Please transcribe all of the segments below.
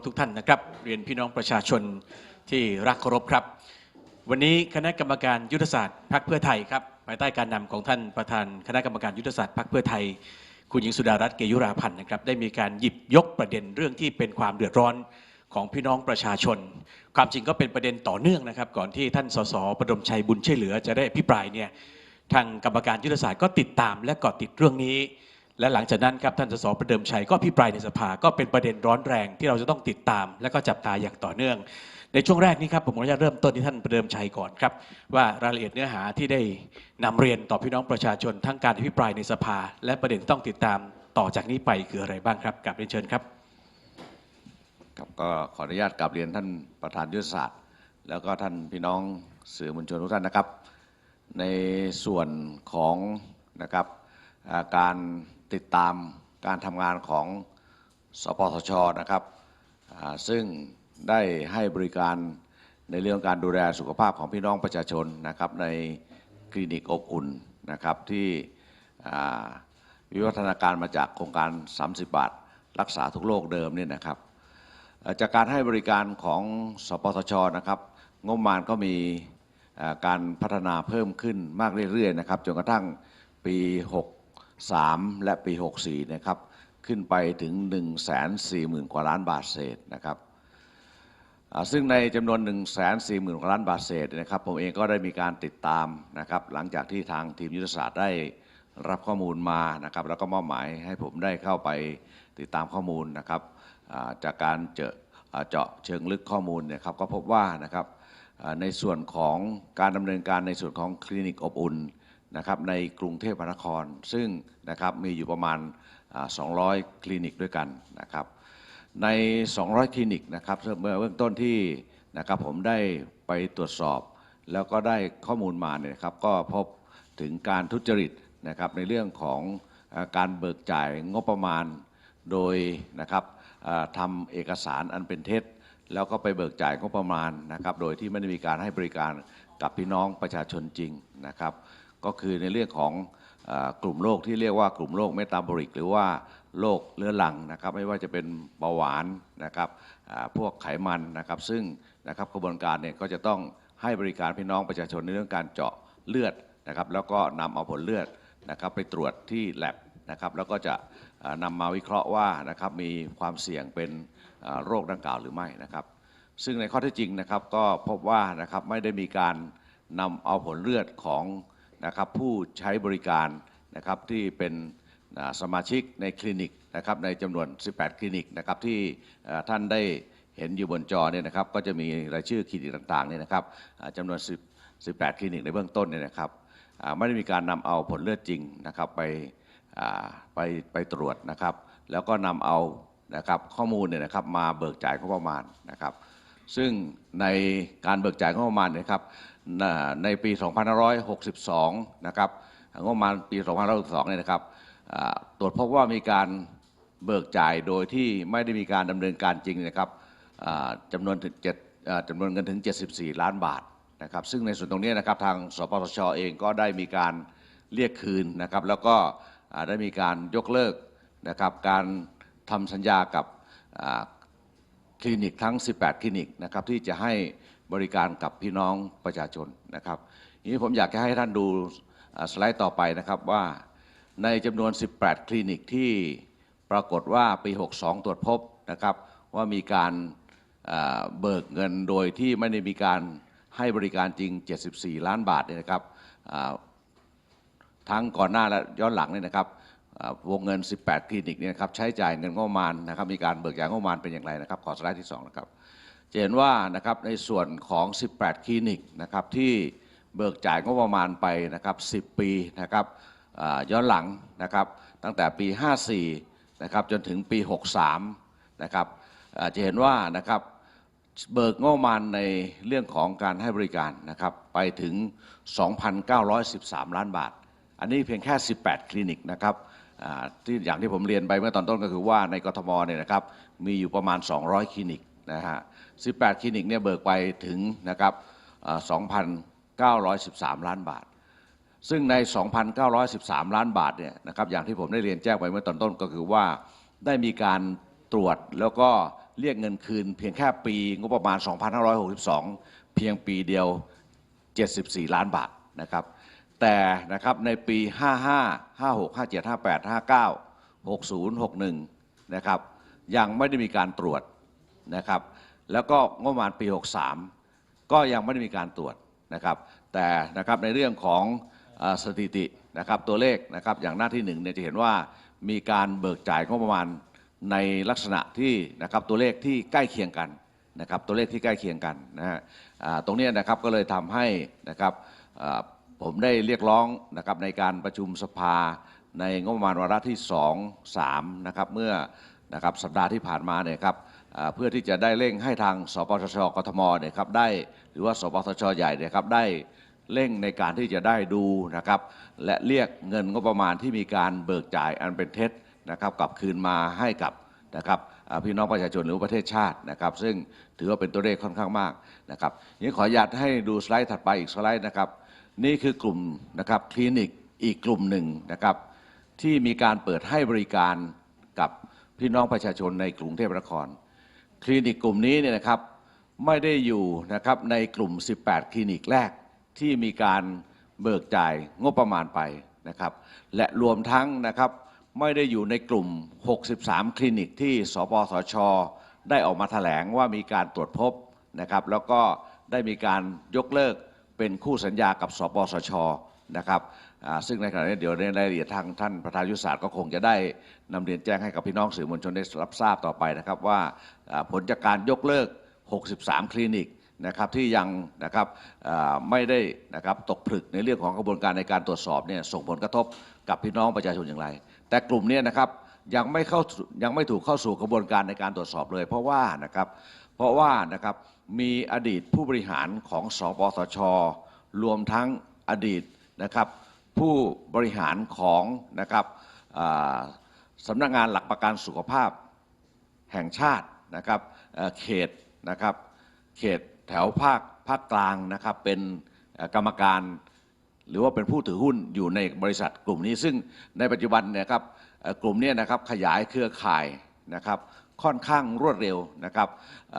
พทุกท่านนะครับ เรียนพี่น้องประชาชนที่รักเคารพครับ วันนี้คณะกรรมการยุทธศาสตร์พรรคเพื่อไทยครับภายใต้การนำของท่านประธานคณะกรรมการยุทธศาสตร์พรรคเพื่อไทย คุณหญิงสุดารัตน์เกยุราพันธ์นะครับได้มีการหยิบยกประเด็นเรื่องที่เป็นความเดือดร้อนของพี่น้องประชาชน ความจริงก็เป็นประเด็นต่อเนื่องนะครับ ก่อนที่ท่านสสประดมชัยบุญช่วยเหลือ จะได้อภิปรายเนี่ยทางกรรมการยุทธศาสตร์ก็ติดตามและเกาะติดเรื่องนี้ และหลังจากนั้นครับท่านสสประเดิมชัยก็พิปรายในสภาก็เป็นประเด็นร้อนแรงที่เราจะต้องติดตาม และก็จับตาอย่างต่อเนื่อง ในช่วงแรกนี้ครับผมขออนุญาตเริ่มต้นที่ท่านประเดิมชัยก่อนครับ ว่ารายละเอียดเนื้อหาที่ได้นำเรียนต่อพี่น้องประชาชนทั้งการอภิปรายในสภา และประเด็นที่ต้องติดตามต่อจากนี้ไปคืออะไรบ้างครับกลับเรียนเชิญครับครับก็ขออนุญาตกลับเรียนท่านประธานยุทธศาสตร์ แล้วก็ท่านพี่น้องสื่อมวลชนทุกท่านนะครับ ในส่วนของนะครับ การติดตามการทำงานของสปสชนะครับซึ่งได้ให้บริการในเรื่องการดูแลสุขภาพของพี่น้องประชาชนนะครับในคลินิกอบอุ่นนะครับที่วิวัฒนาการมาจากโครงการ 30 บาท รักษาทุกโรคเดิมเนี่ยนะครับจากการให้บริการของสปสชนะครับงบประมาณก็มีการพัฒนาเพิ่มขึ้นมากเรื่อยๆนะครับจนกระทั่งปี 63 และปี 64 นะครับ ขึ้นไปถึง 1 4 0 0 0 0 กว่าล้านบาทเศษนะครับ ซึ่งในจำนวน 1 4 0 0 0 0 กว่าล้านบาทเศษนะครับ ผมเองก็ได้มีการติดตามนะครับ หลังจากที่ทางทีมยุทธศาสตร์ได้รับข้อมูลมานะครับ แล้วก็มอบหมายให้ผมได้เข้าไปติดตามข้อมูลนะครับจากการเจาะเจาะเชิงลึกข้อมูลเนี่ยครับ ก็พบว่านะครับในส่วนของการดำเนินการในส่วนของคลินิกอบอุ่น นะครับในกรุงเทพมหานคร ซึ่งนะครับมีอยู่ประมาณ 200 คลินิกด้วยกันนะครับใน 200 คลินิกนะครับเมื่อเบื้องต้นที่นะครับผมได้ไปตรวจสอบ แล้วก็ได้ข้อมูลมาเนี่ยครับก็พบถึงการทุจริตนะครับในเรื่องของการเบิกจ่ายงบประมาณโดยนะครับทำเอกสารอันเป็นเท็จ แล้วก็ไปเบิกจ่ายงบประมาณนะครับโดยที่ไม่ได้มีการให้บริการกับพี่น้องประชาชนจริงนะครับ ก็คือในเรื่องของอกลุ่มโรคที่เรียกว่ากลุ่มโรคเมตาบอลิก หรือว่าโรคเรื้อรังนะครับไม่ว่าจะเป็นเบาหวานนะครับพวกไขมันนะครับ ซึ่งนะครับกระบวนการเนี่ยก็จะต้องให้บริการพี่น้องประชาชนในเรื่องการเจาะเลือดนะครับ แล้วก็นำเอาผลเลือดนะครับไปตรวจที่แลบนะครับแล้วก็จะอ่านำมาวิเคราะห์ว่านะครับมีความเสี่ยงเป็นโรคดังกล่าวหรือไม่นะครับ ซึ่งในข้อเท็จจริงนะครับก็พบว่านะครับไม่ได้มีการนำเอาผลเลือดของ นะครับผู้ใช้บริการนะครับที่เป็นสมาชิกในคลินิกนะครับในจำนวน 18 คลินิกนะครับที่ท่านได้เห็นอยู่บนจอเนี่ยนะครับก็จะมีรายชื่อคลินิกต่างๆเนี่ยนะครับจำนวน 10 18 คลินิกในเบื้องต้นเนี่ยนะครับไม่ได้มีการนำเอาผลเลือดจริงนะครับไปไปไปตรวจนะครับ แล้วก็นำเอานะครับข้อมูลเนี่ยนะครับมาเบิกจ่ายงบประมาณนะครับ ซึ่งในการเบิกจ่ายงบประมาณเนยครับ ในปี 2562 นะครับงบประมาณปี 2562 เนี่ยนะครับตรวจพบว่ามีการเบิกจ่ายโดยที่ไม่ได้มีการดำเนินการจริงนะครับจำนวนถึงเจ็ดอ่าจำนวนเงินถึง 74 ล้านบาทนะครับ ซึ่งในส่วนตรงนี้นะครับทางสปสชเองก็ได้มีการเรียกคืนนะครับ แล้วก็ได้มีการยกเลิกนะครับการทำสัญญากับคลินิกทั้ง 18 คลินิกนะครับที่จะให้ บริการกับพี่น้องประชาชนนะครับทีนี้ผมอยากจะให้ท่านดูสไลด์ต่อไปนะครับว่าในจำนวน 18 คลินิกที่ปรากฏว่าปี 62 ตรวจพบนะครับว่ามีการเบิกเงินโดยที่ไม่ได้มีการให้บริการจริง 74 ล้านบาทเนี่ยนะครับทั้งก่อนหน้าและย้อนหลังเนี่ยนะครับวงเงิน 18 คลินิกเนี่ยนะครับใช้จ่ายเงินงบประมาณนะครับมีการเบิกจ่ายงบประมาณเป็นอย่างไรนะครับ ขอสไลด์ที่ 2 นะครับ จะเห็นว่านะครับในส่วนของ 18 คลินิกนะครับที่เบิกจ่ายงบประมาณไปนะครับ 10 ปีนะครับย้อนหลังนะครับตั้งแต่ปี 54 นะครับจนถึงปี 63 นะครับจะเห็นว่านะครับเบิกงบประมาณในเรื่องของการให้บริการนะครับไปถึง 2,913 ล้านบาท อันนี้เพียงแค่ 18 คลินิกนะครับที่อย่างที่ผมเรียนไปเมื่อตอนต้นก็คือว่าในกทมเนี่ยนะครับมีอยู่ประมาณ 200 คลินิก นะฮะ 18 คลินิกเนี่ยเบิกไปถึงนะครับอ่า2,913 ล้านบาท ซึ่งใน 2,913 ล้านบาทเนี่ยนะครับอย่างที่ผมได้เรียนแจ้งไปเมื่อตอนต้นก็คือว่าได้มีการตรวจแล้วก็เรียกเงินคืนเพียงแค่ปีงบประมาณ 2562 เพียงปีเดียว 74 ล้านบาทนะครับ แต่นะครับในปี 55 56 57 58 59 60 61 นะครับยังไม่ได้มีการตรวจ นะครับ แล้วก็งบประมาณปี 63 ก็ยังไม่ได้มีการตรวจนะครับ แต่นะครับในเรื่องของสถิตินะครับตัวเลขนะครับอย่างหน้าที่หนึ่งเนี่ยจะเห็นว่ามีการเบิกจ่ายงบประมาณในลักษณะที่นะครับตัวเลขที่ใกล้เคียงกันนะครับตัวเลขที่ใกล้เคียงกันนะฮะตรงนี้นะครับก็เลยทำให้นะครับผมได้เรียกร้องนะครับในการประชุมสภาในงบประมาณวาระที่ 2 3นะครับเมื่อนะครับสัปดาห์ที่ผ่านมาเนี่ยครับ เพื่อที่จะได้เร่งให้ทางสปสชกทมเนี่ยครับได้หรือว่าสปสชใหญ่เนี่ยครับได้เร่งในการที่จะได้ดูนะครับและเรียกเงินงบประมาณที่มีการเบิกจ่ายอันเป็นเท็จนะครับกลับคืนมาให้กับนะครับพี่น้องประชาชนหรือประเทศชาตินะครับ ซึ่งถือว่าเป็นตัวเลขค่อนข้างมากนะครับนี้ขออนุญาตให้ดูสไลด์ถัดไปอีกสไลด์นะครับ นี่คือกลุ่มนะครับคลินิกอีกกลุ่มหนึ่งนะครับ ที่มีการเปิดให้บริการกับพี่น้องประชาชนในกรุงเทพมหานคร คลินิกกลุ่มนี้เนี่ยนะครับไม่ได้อยู่นะครับในกลุ่ม 18 คลินิกแรกที่มีการเบิกจ่ายงบประมาณไปนะครับและรวมทั้งนะครับไม่ได้อยู่ในกลุ่ม 63 คลินิกที่สปสช ได้ออกมาแถลงว่ามีการตรวจพบนะครับแล้วก็ได้มีการยกเลิกเป็นคู่สัญญากับ สปสชนะครับ ซึ่งในขณะนี้เดี๋ยวในรายละเอียดทางท่านประธานยุทธศาสตร์ก็คงจะได้นำเรียนแจ้งให้กับพี่น้องสื่อมวลชนได้รับทราบต่อไปนะครับว่าผลจากการยกเลิก 63 คลินิกนะครับที่ยังนะครับไม่ได้นะครับตกผลึกในเรื่องของกระบวนการในการตรวจสอบเนี่ยส่งผลกระทบกับพี่น้องประชาชนอย่างไร แต่กลุ่มเนี้นะครับยังไม่เข้ายังไม่ถูกเข้าสู่กระบวนการในการตรวจสอบเลย เพราะว่านะครับเพราะว่านะครับมีอดีตผู้บริหารของสปสช รวมทั้งอดีตนะครับ ผู้บริหารของนะครับสำนักงานหลักประกันสุขภาพแห่งชาตินะครับเขตนะครับเขตแถวภาคภาคกลางนะครับเป็นกรรมการหรือว่าเป็นผู้ถือหุ้นอยู่ในบริษัทกลุ่มนี้ ซึ่งในปัจจุบันเนี่ยครับกลุ่มนี้นะครับขยายเครือข่ายนะครับค่อนข้างรวดเร็วนะครับอ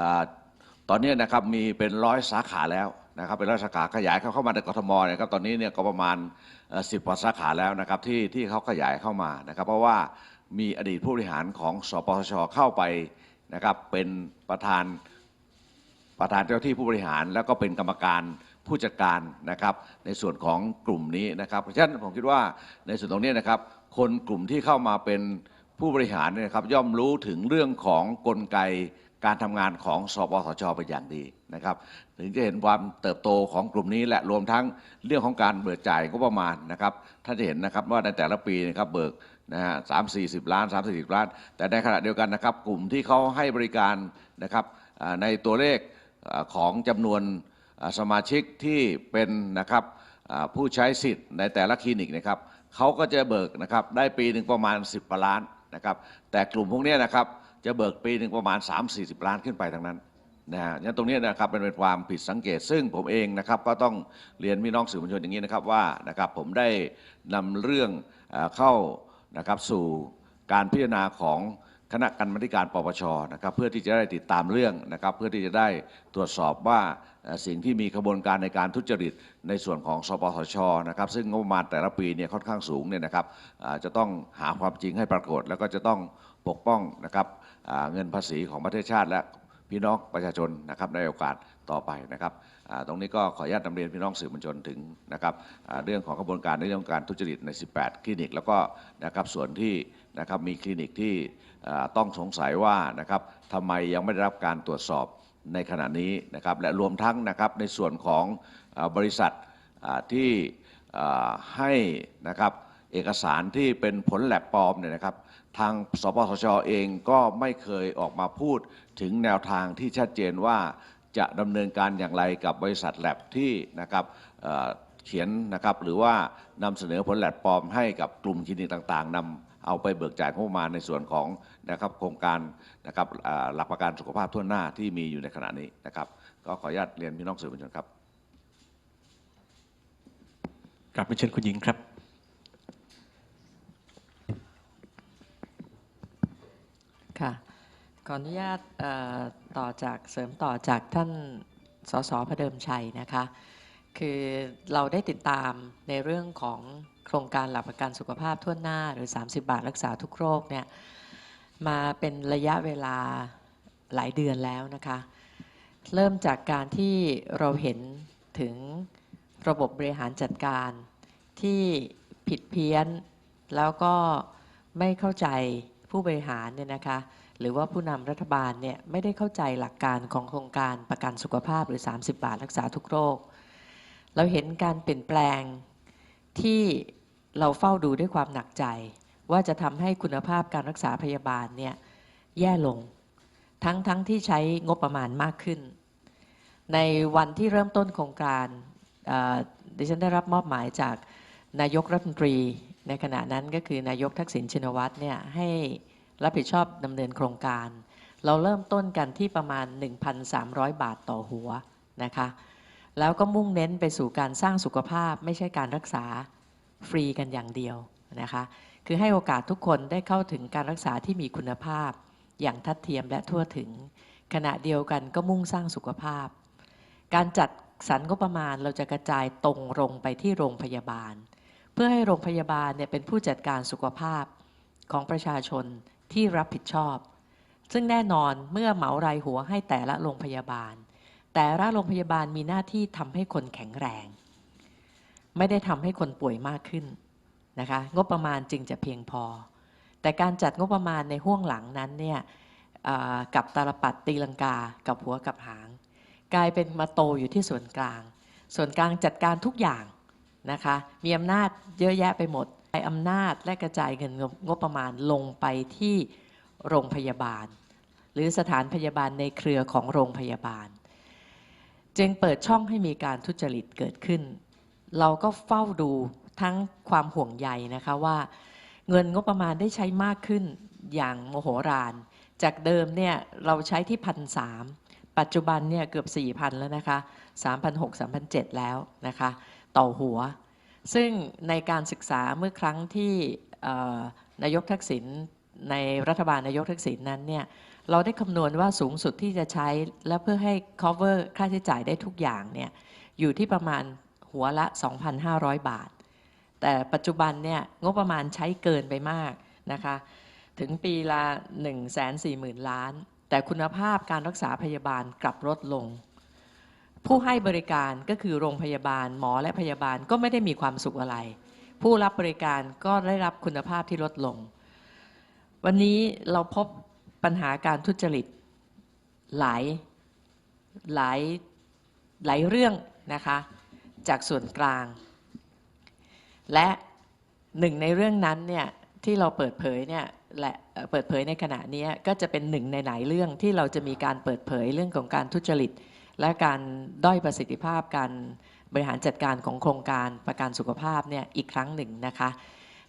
ตอนนี้นะครับมีเป็นร้อยสาขาแล้ว นะครับเป็นร้อยสาขาขยายเข้าขามาในกรทมนี่ยครับตอนนี้เนี่ยก็ประมาณสิบกว่าสาขาแล้วนะครับที่ที่เขาขยายเข้ามานะครับ เพราะว่ามีอดีตผู้บริหารของสปสชเข้าไปนะครับเป็นประธานประธานเจ้าที่ผู้บริหาร แล้วก็เป็นกรรมการผู้จัดการนะครับ ในส่วนของกลุ่มนี้นะครับเพราะฉะนั้นผมคิดว่าในส่วนตรงนี้นะครับ คนกลุ่มที่เข้ามาเป็นผู้บริหารเนี่ยครับย่อมรู้ถึงเรื่องของกลไก การทำงานของสปสชเป็นอย่างดีนะครับ ถึงจะเห็นความเติบโตของกลุ่มนี้และรวมทั้งเรื่องของการเบิกจ่ายงบประมาณนะครับท่านจะเห็นนะครับว่าในแต่ละปีนะครับเบิกนะฮะสามสี่สิบล้านสามสี่สิบล้าน แต่ในขณะเดียวกันนะครับ กลุ่มที่เขาให้บริการนะครับในตัวเลขของจำนวนสมาชิกที่เป็นนะครับผู้ใช้สิทธิ์ในแต่ละคลินิกนะครับเขาก็จะเบิกนะครับได้ปีหนึ่งประมาณ 10กว่าล้านนะครับ แต่กลุ่มพวกนี้นะครับ จะเบิกปีหนึ่งประมาณ 3-40 ล้านขึ้นไปทั้งนั้นนะฮะงั้นตรงนี้นะครับเป็นเป็นความผิดสังเกต ซึ่งผมเองนะครับก็ต้องเรียนพี่น้องสื่อมวลชนอย่างนี้นะครับว่านะครับผมได้นำเรื่องเข้านะครับสู่การพิจารณาของคณะกรรมการปปชนะครับเพื่อที่จะได้ติดตามเรื่องนะครับเพื่อที่จะได้ตรวจสอบว่าสิ่งที่มีกระบวนการในการทุจริตในส่วนของสปสชนะครับซึ่งงบประมาณแต่ละปีเนี่ยค่อนข้างสูงเนี่ยนะครับจะต้องหาความจริงให้ปรากฏ แล้วก็จะต้องปกป้องนะครับ เงินภาษีของประเทศชาติ และพี่น้องประชาชนนะครับในโอกาสต่อไปนะครับตรงนี้ก็ขออนุญาตนำเรียนพี่น้องสื่อมวลชนถึงนะครับเรื่องของกระบวนการในเรื่องของการทุจริตใน 18 คลินิก แล้วก็นะครับส่วนที่นะครับมีคลินิกที่ต้องสงสัยว่านะครับทำไมยังไม่ได้รับการตรวจสอบในขณะนี้นะครับและรวมทั้งนะครับในส่วนของบริษัทที่ให้นะครับเอกสารที่เป็นผลแลบปลอมเนี่ยนะครับ ทางสปสชเองก็ไม่เคยออกมาพูดถึงแนวทางที่ชัดเจนว่าจะดำเนินการอย่างไรกับบริษัทแลบที่นะครับเเขียนนะครับหรือว่านำเสนอผลแลบปลอมให้กับกลุ่มคลินิกต่างๆนำเอาไปเบิกจ่ายงบประมาณในส่วนของนะครับโครงการนะครับหลักประกันสุขภาพทั่วหน้าที่มีอยู่ในขณะนี้นะครับ ก็ขออนุญาตเรียนพี่น้องสื่อมวลชนครับกลับไปเชิญคุณหญิงครับ ค่ะขออนุญาตต่อจากเสริมต่อจากท่านสสพเดิมชัยนะคะ คือเราได้ติดตามในเรื่องของโครงการหลักประกันสุขภาพทั่วหน้าหรือ 30 บาทรักษาทุกโรคเนี่ยมาเป็นระยะเวลาหลายเดือนแล้วนะคะ เริ่มจากการที่เราเห็นถึงระบบบริหารจัดการที่ผิดเพี้ยน แล้วก็ไม่เข้าใจ ผู้บริหารเนี่ยนะคะหรือว่าผู้นำรัฐบาลเนี่ยไม่ได้เข้าใจหลักการของโครงการประกันสุขภาพหรือ 30 บาทรักษาทุกโรค เราเห็นการเปลี่ยนแปลงที่เราเฝ้าดูด้วยความหนักใจ ว่าจะทำให้คุณภาพการรักษาพยาบาลเนี่ยแย่ลง ทั้งทั้งที่ใช้งบประมาณมากขึ้น ในวันที่เริ่มต้นโครงการดิฉันได้รับมอบหมายจากนายกรัฐมนตรี ในขณะนั้นก็คือนายกทักษิณชินวัตรเนี่ยให้รับผิดชอบดำเนินโครงการ เราเริ่มต้นกันที่ประมาณ 1,300 บาทต่อหัวนะคะ แล้วก็มุ่งเน้นไปสู่การสร้างสุขภาพไม่ใช่การรักษาฟรีกันอย่างเดียวนะคะ คือให้โอกาสทุกคนได้เข้าถึงการรักษาที่มีคุณภาพ อย่างทัดเทียมและทั่วถึง ขณะเดียวกันก็มุ่งสร้างสุขภาพ การจัดสรรงบประมาณเราจะกระจายตรงลงไปที่โรงพยาบาล เพื่อให้โรงพยาบาลเนี่ยเป็นผู้จัดการสุขภาพของประชาชนที่รับผิดชอบ ซึ่งแน่นอนเมื่อเหมารายหัวให้แต่ละโรงพยาบาล แต่ละโรงพยาบาลมีหน้าที่ทำให้คนแข็งแรง ไม่ได้ทำให้คนป่วยมากขึ้นนะคะงบประมาณจึงจะเพียงพอ แต่การจัดงบประมาณในห่วงหลังนั้นเนี่ยกับตาลปัดตีลังกากับหัวกับหาง กลายเป็นมาโตอยู่ที่ส่วนกลาง ส่วนกลางจัดการทุกอย่าง นะคะ มีอำนาจเยอะแยะไปหมดใช้อำนาจและกระจายเงินงบประมาณลงไปที่โรงพยาบาล หรือสถานพยาบาลในเครือของโรงพยาบาล จึงเปิดช่องให้มีการทุจริตเกิดขึ้น เราก็เฝ้าดูทั้งความห่วงใยนะคะว่า เงินงบประมาณได้ใช้มากขึ้นอย่างโมโหราน จากเดิมเนี่ยเราใช้ที่พันสามปัจจุบันเนี่ยเกือบ4,000แล้วนะคะ3,600 3,700แล้วนะคะ ต่อหัว ซึ่งในการศึกษาเมื่อครั้งที่นายกทักษิณในรัฐบาลนายกทักษิณนั้นเนี่ยเราได้คำนวณว่าสูงสุดที่จะใช้และเพื่อให้ cover ค่าใช้จ่ายได้ทุกอย่างเนี่ยอยู่ที่ประมาณหัวละ 2,500 บาท แต่ปัจจุบันเนี่ยงบประมาณใช้เกินไปมากนะคะถึงปีละ 1 4 0 0 0 0 ล้าน แต่คุณภาพการรักษาพยาบาลกลับลดลง ผู้ให้บริการก็คือโรงพยาบาล หมอและพยาบาลก็ไม่ได้มีความสุขอะไร ผู้รับบริการก็ได้รับคุณภาพที่ลดลง วันนี้เราพบปัญหาการทุจริตหลายหลายหลายเรื่องนะคะจากส่วนกลาง และหนึ่งในเรื่องนั้นเนี่ยที่เราเปิดเผยเนี่ยและเปิดเผยในขณะนี้ก็จะเป็นหนึ่งในหลายเรื่องที่เราจะมีการเปิดเผยเรื่องของการทุจริต และการด้อยประสิทธิภาพการบริหารจัดการของโครงการประกันสุขภาพเนี่ยอีกครั้งหนึ่งนะคะ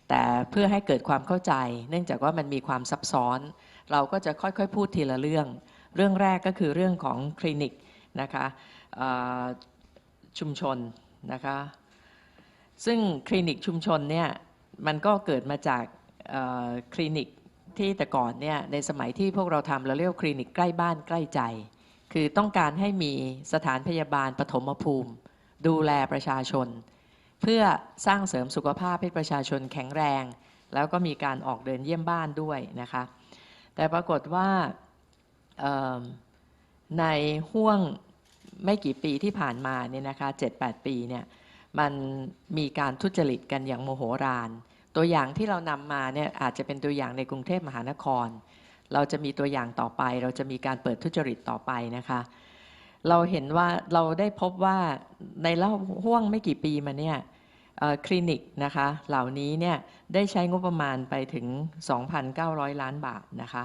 แต่เพื่อให้เกิดความเข้าใจ เนื่องจากว่ามันมีความซับซ้อน เราก็จะค่อยๆ พูดทีละเรื่อง เรื่องแรกก็คือเรื่องของคลินิกนะคะชุมชนนะคะซึ่งคลินิกชุมชนเนี่ยมันก็เกิดมาจากคลินิกที่แต่ก่อนเนี่ยในสมัยที่พวกเราทำเราเรียกคลินิกใกล้บ้านใกล้ใจ คือต้องการให้มีสถานพยาบาลปฐมภูมิ ดูแลประชาชน เพื่อสร้างเสริมสุขภาพให้ประชาชนแข็งแรง แล้วก็มีการออกเดินเยี่ยมบ้านด้วยนะคะ แต่ปรากฏว่าในห่วงไม่กี่ปีที่ผ่านมาเนี่ยนะคะ7-8ปีเนี่ยมันมีการทุจริตกันอย่างโมโหรานตัวอย่างที่เรานำมาเนี่ยอาจจะเป็นตัวอย่างในกรุงเทพมหานคร เราจะมีตัวอย่างต่อไป เราจะมีการเปิดทุจริตต่อไปนะคะ เราเห็นว่าเราได้พบว่าในเล่าห่วงไม่กี่ปีมาเนี่ยคลินิกนะคะเหล่านี้เนี่ยได้ใช้งบประมาณไปถึง 2,900 ล้านบาทนะคะ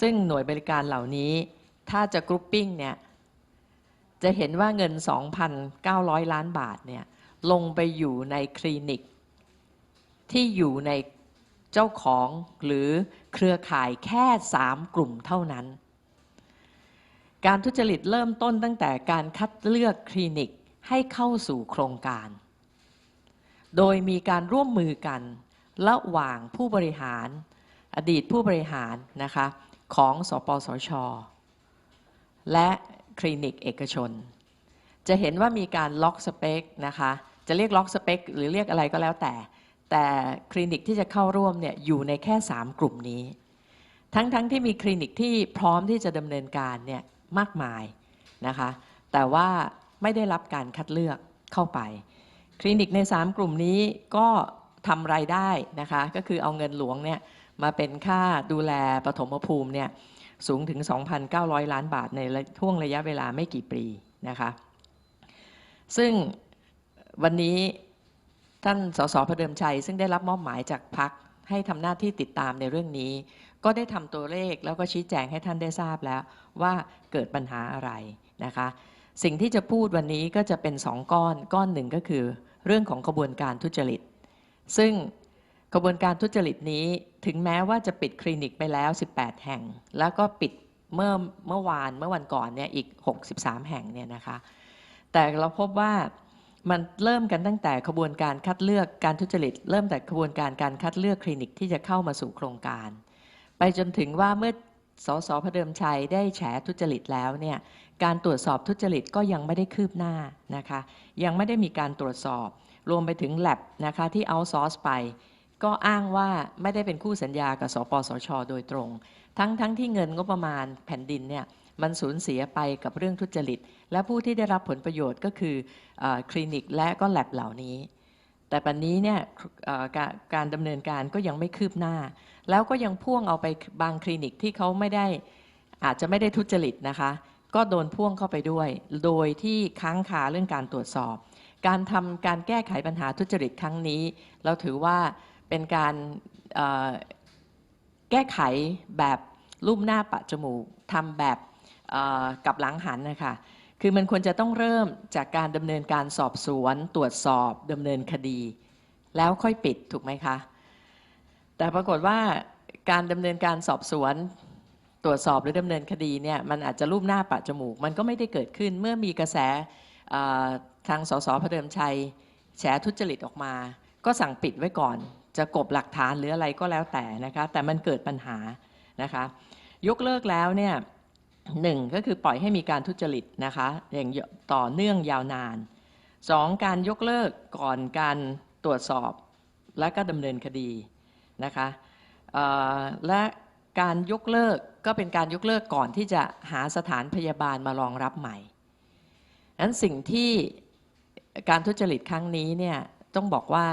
ซึ่งหน่วยบริการเหล่านี้ถ้าจะกรุ๊ปปิ้งเนี่ยจะเห็นว่าเงิน 2,900 ล้านบาทเนี่ยลงไปอยู่ในคลินิกที่อยู่ใน เจ้าของหรือเครือข่ายแค่ 3 กลุ่มเท่านั้น การทุจริตเริ่มต้นตั้งแต่การคัดเลือกคลินิกให้เข้าสู่โครงการ โดยมีการร่วมมือกัน ระหว่างผู้บริหาร อดีตผู้บริหารนะคะของสปสช และคลินิกเอกชน จะเห็นว่ามีการล็อกสเปคนะคะจะเรียกล็อกสเปคหรือเรียกอะไรก็แล้วแต่ แต่คลินิกที่จะเข้าร่วมเนี่ยอยู่ในแค่ 3 กลุ่มนี้ ทั้งๆทที่มีคลินิกที่พร้อมที่จะดำเนินการเนี่ยมากมายนะคะ แต่ว่าไม่ได้รับการคัดเลือกเข้าไป คลินิกใน 3 กลุ่มนี้ก็ทำรายได้นะคะ ก็คือเอาเงินหลวงเนี่ยมาเป็นค่าดูแลปฐมภูมิเนี่ยสูงถึง 2,900 ล้านบาทในช่วงระยะเวลาไม่กี่ปีนะคะ ซึ่งวันนี้ ท่านสสพเดิมชัย ซึ่งได้รับมอบหมายจากพักให้ทำหน้าที่ติดตามในเรื่องนี้ ก็ได้ทำตัวเลขแล้วก็ชี้แจงให้ท่านได้ทราบแล้วว่าเกิดปัญหาอะไรนะคะ สิ่งที่จะพูดวันนี้ก็จะเป็นสองก้อนก้อนหนึ่งก็คือ เรื่องของกระบวนการทุจริต ซึ่งกระบวนการทุจริตนี้ถึงแม้ว่าจะปิดคลินิกไปแล้ว 18 แห่ง แล้วก็ปิดเมื่อเมื่อวานเมื่อวันก่อนเนี่ยอีก 63 แห่งเนี่ยนะคะ แต่เราพบว่า มันเริ่มกันตั้งแต่ขบวนการคัดเลือกการทุจริต เริ่มแต่ขบวนการการคัดเลือกคลินิกที่จะเข้ามาสู่โครงการ ไปจนถึงว่าเมื่อสสพเดิมชัยได้แฉทุจริตแล้วเนี่ยการตรวจสอบทุจริตก็ยังไม่ได้คืบหน้านะคะยังไม่ได้มีการตรวจสอบ รวมไปถึง l a b นะคะที่เอาซอร์สไป ก็อ้างว่าไม่ได้เป็นคู่สัญญากับสปสช โดยตรง ทั้งทั้งที่เงินงบประมาณแผ่นดินเนี่ย มันสูญเสียไปกับเรื่องทุจริต และผู้ที่ได้รับผลประโยชน์ก็คืออคลินิกและก็แลบเหล่านี้ แต่ปัจนนี้เนี่ยการดำเนินการก็ยังไม่คืบหน้า แล้วก็ยังพ่วงเอาไปบางคลินิกที่เขาไม่ได้อาจจะไม่ได้ทุจริตนะคะ ก็โดนพ่วงเข้าไปด้วย โดยที่ค้างคาเรื่องการตรวจสอบ การทำการแก้ไขปัญหาทุจริตครั้งนี้ เราถือว่าเป็นการแก้ไขแบบรูปหน้าปะจมูกทำแบบ กับหลังหันนะคะคือมันควรจะต้องเริ่มจากการดำเนินการสอบสวน ตรวจสอบดำเนินคดี แล้วค่อยปิดถูกไหมคะ แต่ปรากฏว่าการดำเนินการสอบสวน ตรวจสอบหรือดำเนินคดีเนี่ยมันอาจจะรูปหน้าปะจมูก มันก็ไม่ได้เกิดขึ้นเมื่อมีกระแสทางสสพเดิมชัย แฉทุจริตออกมา ก็สั่งปิดไว้ก่อน จะกบหลักฐานหรืออะไรก็แล้วแต่นะคะแต่มันเกิดปัญหานะคะยกเลิกแล้วเนี่ย หนึ่งก็คือปล่อยให้มีการทุจริตนะคะอย่างต่อเนื่องยาวนานสองการยกเลิกก่อนการตรวจสอบและก็ดำเนินคดีนะคะและการยกเลิกก็เป็นการยกเลิกก่อนที่จะหาสถานพยาบาลมารองรับใหม่นั้นสิ่งที่การทุจริตครั้งนี้เนี่ยต้องบอกว่า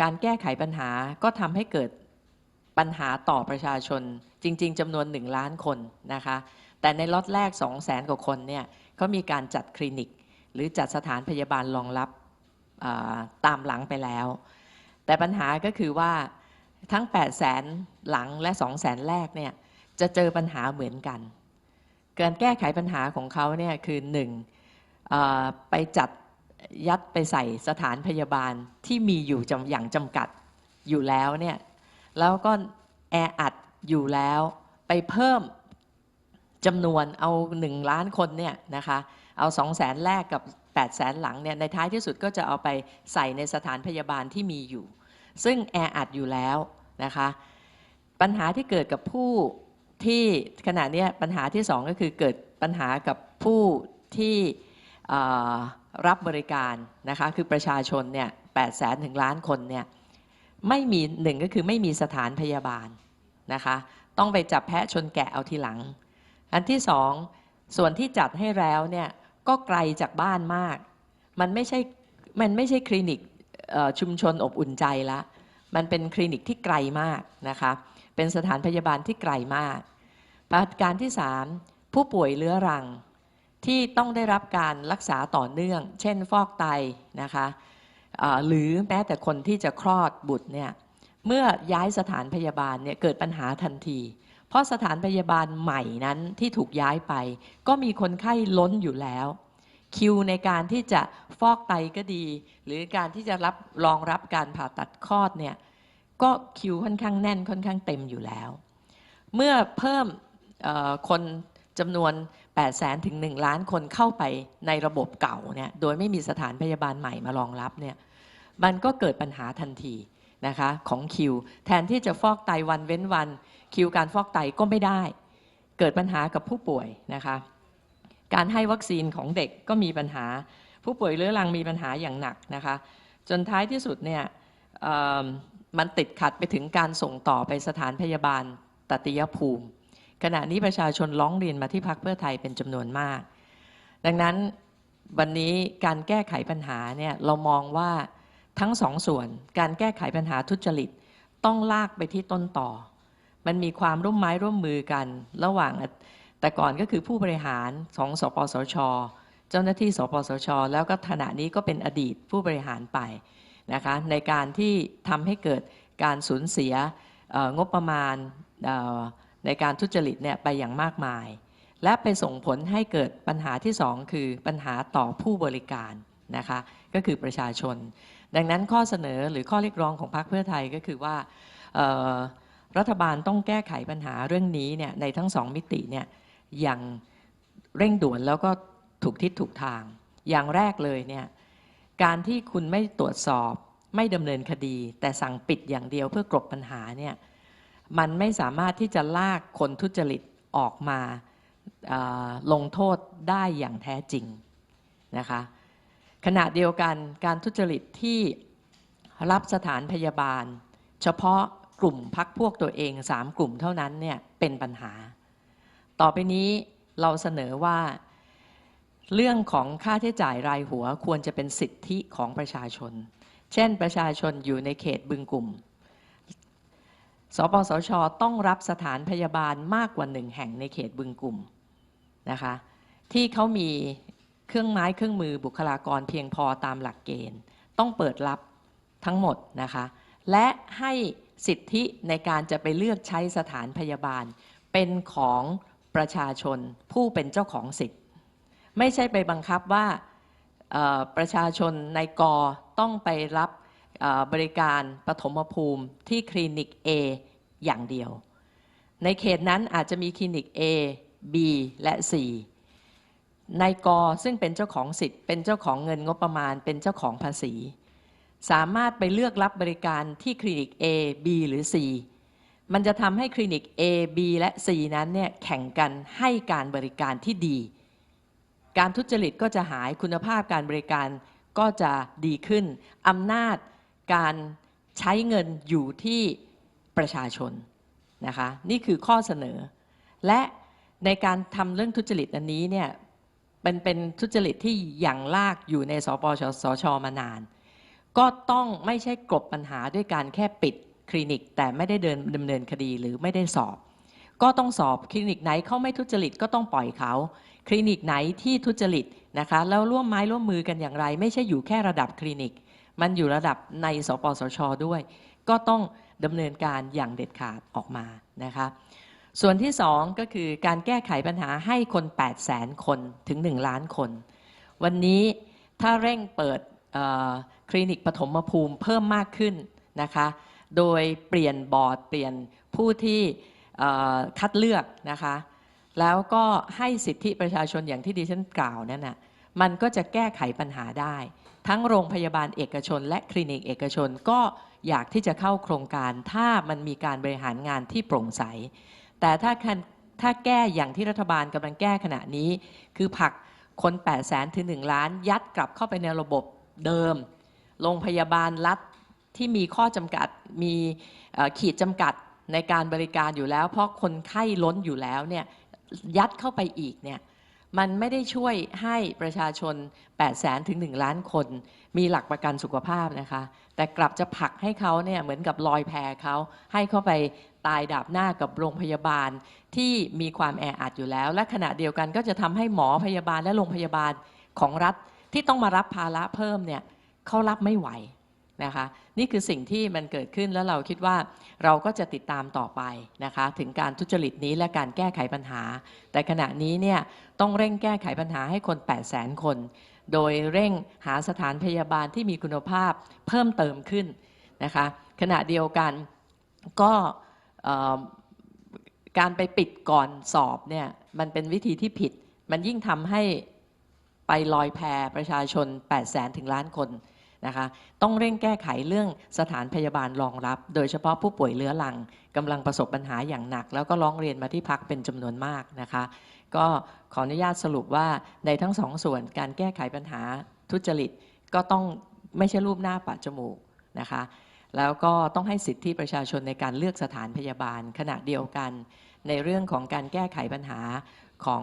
การแก้ไขปัญหาก็ทำให้เกิดปัญหาต่อประชาชน จริง ๆจำนวน 1 ล้านคนนะคะ แต่ในล็อตแรก 2 0 0แสนกว่าคนเนี่ยเขามีการจัดคลินิก หรือจัดสถานพยาบาลรองรับตามหลังไปแล้ว แต่ปัญหาก็คือว่าทั้ง 8 0 0แสนหลังและ 2 0 0แสนแรกเนี่ยจะเจอปัญหาเหมือนกัน การแก้ไขปัญหาของเขาเนี่ยคือหนึ่งไปจัดยัดไปใส่สถานพยาบาลที่มีอยู่อย่างจำกัดอยู่แล้วเนี่ยแล้วก็แออัด อยู่แล้วไปเพิ่มจำนวนเอา 1 ล้านคนเนี่ยนะคะเอา2 0 0แสนแรกกับ 8 0 0แสนหลังเนี่ยในท้ายที่สุดก็จะเอาไปใส่ในสถานพยาบาลที่มีอยู่ ซึ่งแออัดอยู่แล้วนะคะปัญหาที่เกิดกับผู้ที่ขณะนี้ปัญหาที่สองก็คือเกิดปัญหากับผู้ที่รับบริการนะคะคือประชาชนเนี่ยแปดแสนถึงล้านคนเนี่ยไม่มีหนึ่งก็คือไม่มีสถานพยาบาล นะคะ ต้องไปจับแพะชนแกะเอาทีหลัง อันที่สองส่วนที่จัดให้แล้วเนี่ยก็ไกลจากบ้านมาก มันไม่ใช่มันไม่ใช่คลินิกชุมชนอบอุ่นใจละ มันเป็นคลินิกที่ไกลมากนะคะ เป็นสถานพยาบาลที่ไกลมาก ประการที่3ผู้ป่วยเรื้อรังที่ต้องได้รับการรักษาต่อเนื่อง เช่นฟอกไตนะคะหรือแม้แต่คนที่จะคลอดบุตรเนี่ย เมื่อย้ายสถานพยาบาลเนี่ยเกิดปัญหาทันที เพราะสถานพยาบาลใหม่นั้นที่ถูกย้ายไป ก็มีคนไข้ล้นอยู่แล้ว คิวในการที่จะฟอกไตก็ดี หรือการที่จะรับรองรับการผ่าตัดคลอดเนี่ยก็คิวค่อนข้างแน่นค่อนข้างเต็มอยู่แล้ว เมื่อเพิ่มคนจำนวน 8 0 0แสนถึง 1 ล้านคนเข้าไปในระบบเก่าเนี่ยโดยไม่มีสถานพยาบาลใหม่มารองรับเนี่ยมันก็เกิดปัญหาทันที นะคะของคิว แทนที่จะฟอกไตวันเว้นวัน คิวการฟอกไตก็ไม่ได้ เกิดปัญหากับผู้ป่วยนะคะการให้วัคซีนของเด็กก็มีปัญหา ผู้ป่วยเรื้อรังมีปัญหาอย่างหนักนะคะจนท้ายที่สุดเนี่ยมันติดขัดไปถึงการส่งต่อไปสถานพยาบาลตติยภูมิ ขณะนี้ประชาชนร้องเรียนมาที่พักเพื่อไทยเป็นจำนวนมาก ดังนั้นวันนี้การแก้ไขปัญหาเนี่ยเรามองว่า ทั้งสองส่วน การแก้ไขปัญหาทุจริต ต้องลากไปที่ต้นต่อ มันมีความร่วมไม้ร่วมมือกัน ระหว่างแต่ก่อนก็คือผู้บริหารของสปสช เจ้าหน้าที่สปสช แล้วก็ขณะนี้ก็เป็นอดีตผู้บริหารไปนะคะในการที่ทำให้เกิดการสูญเสียงบประมาณในการทุจริตเนี่ยไปอย่างมากมาย และไปส่งผลให้เกิดปัญหาที่สองคือปัญหาต่อผู้บริการนะคะก็คือประชาชน ดังนั้นข้อเสนอหรือข้อเรียกร้องของพรรคเพื่อไทยก็คือว่ารัฐบาลต้องแก้ไขปัญหาเรื่องนี้เนี่ยในทั้งสองมิติเนี่ยอย่างเร่งด่วนแล้วก็ถูกทิศถูกทาง อย่างแรกเลยเนี่ยการที่คุณไม่ตรวจสอบไม่ดำเนินคดี แต่สั่งปิดอย่างเดียวเพื่อกลบปัญหาเนี่ยมันไม่สามารถที่จะลากคนทุจริตออกมาลงโทษได้อย่างแท้จริงนะคะ ขณะเดียวกันการทุจริตที่รับสถานพยาบาล เฉพาะกลุ่มพักพวกตัวเอง3กลุ่มเท่านั้นเนี่ยเป็นปัญหา ต่อไปนี้เราเสนอว่า เรื่องของค่าใช้จ่ายรายหัวควรจะเป็นสิทธิของประชาชน เช่นประชาชนอยู่ในเขตบึงกลุ่ม สปสช ต้องรับสถานพยาบาลมากกว่าหนึ่งแห่งในเขตบึงกลุ่มนะคะที่เขามี เครื่องไม้เครื่องมือบุคลากรเพียงพอตามหลักเกณฑ์ ต้องเปิดรับทั้งหมดนะคะ และให้สิทธิในการจะไปเลือกใช้สถานพยาบาล เป็นของประชาชนผู้เป็นเจ้าของสิทธิ์ ไม่ใช่ไปบังคับว่าประชาชนในกอต้องไปรับบริการปฐมภูมิที่คลินิก A อย่างเดียว ในเขตนั้นอาจจะมีคลินิก A B และ C นายกซึ่งเป็นเจ้าของสิทธิ์ เป็นเจ้าของเงินงบประมาณ เป็นเจ้าของภาษี สามารถไปเลือกรับบริการที่คลินิก A B หรือ C มันจะทำให้คลินิก A B และ C นั้นเนี่ยแข่งกันให้การบริการที่ดี การทุจริตก็จะหายคุณภาพการบริการก็จะดีขึ้นอำนาจการใช้เงินอยู่ที่ประชาชนนะคะนี่คือข้อเสนอ และในการทำเรื่องทุจริตอันนี้เนี่ย เป็นเป็นทุจริตที่อย่างลากอยู่ในสปชสชมานาน ก็ต้องไม่ใช่กลบปัญหาด้วยการแค่ปิดคลินิก แต่ไม่ได้เดินดำเนินคดีหรือไม่ได้สอบ ก็ต้องสอบคลินิกไหนเขาไม่ทุจริตก็ต้องปล่อยเขาคลินิกไหนที่ทุจริตนะคะแล้วร่วมไม้ร่วมมือกันอย่างไร ไม่ใช่อยู่แค่ระดับคลินิก มันอยู่ระดับในสปสชด้วย ก็ต้องดำเนินการอย่างเด็ดขาดออกมานะคะ ส่วนที่สองก็คือการแก้ไขปัญหาให้คน 8 0 0แสนคนถึง 1 ล้านคน วันนี้ถ้าเร่งเปิดคลินิกปฐมภูมิเพิ่มมากขึ้นนะคะ โดยเปลี่ยนบอร์ดเปลี่ยนผู้ที่คัดเลือกนะคะ แล้วก็ให้สิทธิประชาชนอย่างที่ดิฉันกล่าวนั่นน่ะมันก็จะแก้ไขปัญหาได้ ทั้งโรงพยาบาลเอกชน และคลินิกเอกชนก็อยากที่จะเข้าโครงการถ้ามันมีการบริหารงานที่โปร่งใส แต่ถ้าถ้าแก้อย่างที่รัฐบาลกำลังแก้ขณะนี้ คือผักคน8 0 0แสนถึง1ล้าน ยัดกลับเข้าไปในระบบเดิม โรงพยาบาลรัฐที่มีข้อจำกัดมีขีดจำกัดในการบริการอยู่แล้ว เพราะคนไข้ล้นอยู่แล้วเนี่ยยัดเข้าไปอีกเนี่ยมันไม่ได้ช่วยให้ประชาชน8 0แสนถึง 1 ล้านคน มีหลักประกันสุขภาพนะคะ แต่กลับจะผลักให้เขาเนี่ยเหมือนกับลอยแพเขาให้เข้าไป ตายดาบหน้ากับโรงพยาบาลที่มีความแออัดอยู่แล้ว และขณะเดียวกันก็จะทำให้หมอพยาบาลและโรงพยาบาลของรัฐที่ต้องมารับภาระเพิ่มเนี่ยเขารับไม่ไหวนะคะนี่คือสิ่งที่มันเกิดขึ้นแล้วเราคิดว่าเราก็จะติดตามต่อไปนะคะถึงการทุจริตนี้และการแก้ไขปัญหา แต่ขณะนี้เนี่ยต้องเร่งแก้ไขปัญหาให้คน 8 0 0 0 0 0 คน โดยเร่งหาสถานพยาบาลที่มีคุณภาพเพิ่มเติมขึ้นนะคะขณะเดียวกันก็ การไปปิดก่อนสอบเนี่ยมันเป็นวิธีที่ผิด มันยิ่งทำให้ไปลอยแพประชาชน 8 0 0แสนถึงล้านคนนะคะต้องเร่งแก้ไขเรื่องสถานพยาบาลรองรับ โดยเฉพาะผู้ป่วยเรื้อรังกำลังประสบปัญหาอย่างหนัก แล้วก็ร้องเรียนมาที่พักเป็นจำนวนมากนะคะ ก็ขออนุญาตสรุปว่าในทั้งสองส่วนการแก้ไขปัญหาทุจริตก็ต้องไม่ใช่รูปหน้าปะจมูกนะคะ แล้วก็ต้องให้สิทธิประชาชนในการเลือกสถานพยาบาลขณะเดียวกัน ในเรื่องของการแก้ไขปัญหาของ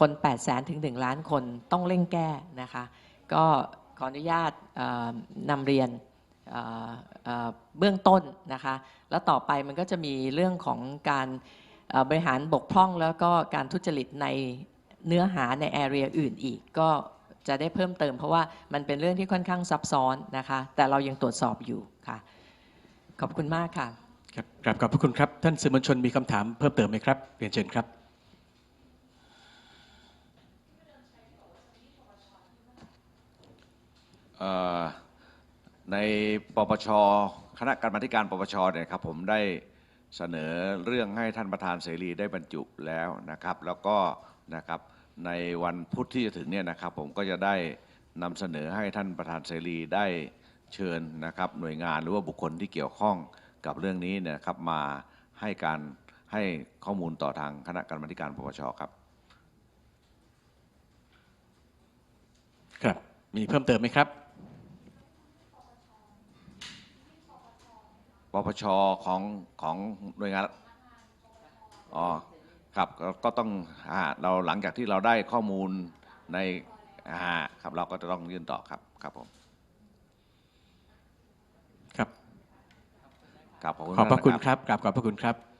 คน 8 0 0แสนถึง 1 ล้านคนต้องเร่งแก้นะคะ ก็ขออนุญาตนำเรียนเบื้องต้นนะคะ แล้วต่อไปมันก็จะมีเรื่องของการบริหารบกพร่องแล้วก็การทุจริตในเนื้อหาในแอเรียอื่นอีกก็จะได้เพิ่มเติมเพราะว่ามันเป็นเรื่องที่ค่อนข้างซับซ้อนนะคะ แต่เรายังตรวจสอบอยู่ค่ะ ขอบคุณมากค่ะครับกราบขอบพระคุณครับ ท่านสื่อมวลชนมีคำถามเพิ่มเติมไหมครับเรียนเชิญครับเอ่อในปปชคณะกรรมาธิการปปชเนี่ยครับผมได้เสนอเรื่องให้ท่านประธานเสรีได้บรรจุแล้วนะครับ แล้วก็นะครับในวันพุธที่จะถึงเนี่ยนะครับ ผมก็จะได้นำเสนอให้ท่านประธานเสรีได้ เชิญนะครับหน่วยงานหรือว่าบุคคลที่เกี่ยวข้องกับเรื่องนี้เนี่ยนะครับมาให้การให้ข้อมูลต่อทางคณะกรรมาธิการปปชครับ ครับ มีเพิ่มเติมไหมครับปปชของของหน่วยงานอ๋อครับก็ก็ต้องอ่าเราหลังจากที่เราได้ข้อมูลในอ่าครับเราก็จะต้องยื่นต่อครับครับผม ครับ ครับ ขอบขอบพระคุณครับกราบขอบพระคุณครับ